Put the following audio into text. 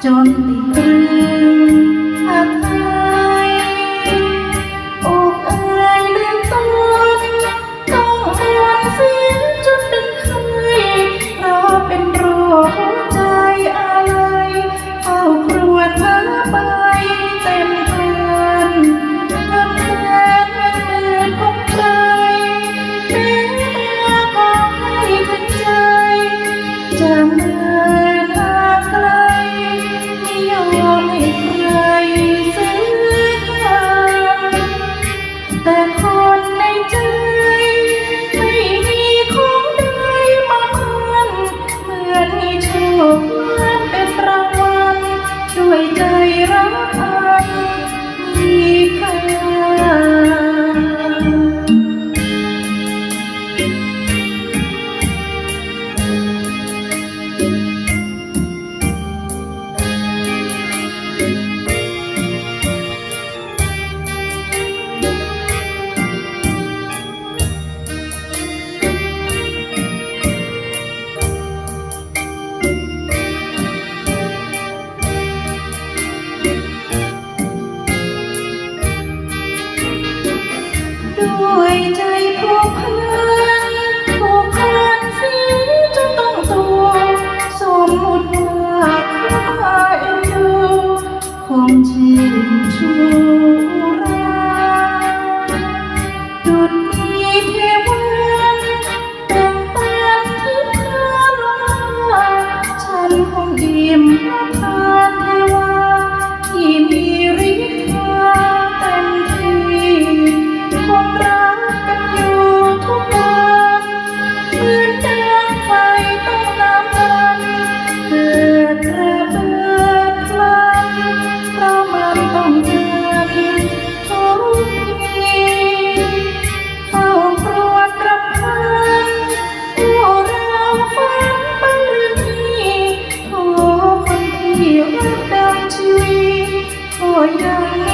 就你。Leave her alone. ใจผูกพันผูกพันสิจนต้องตัว สมุติว่าข้าองชินชูราดนีเทวา Thank you.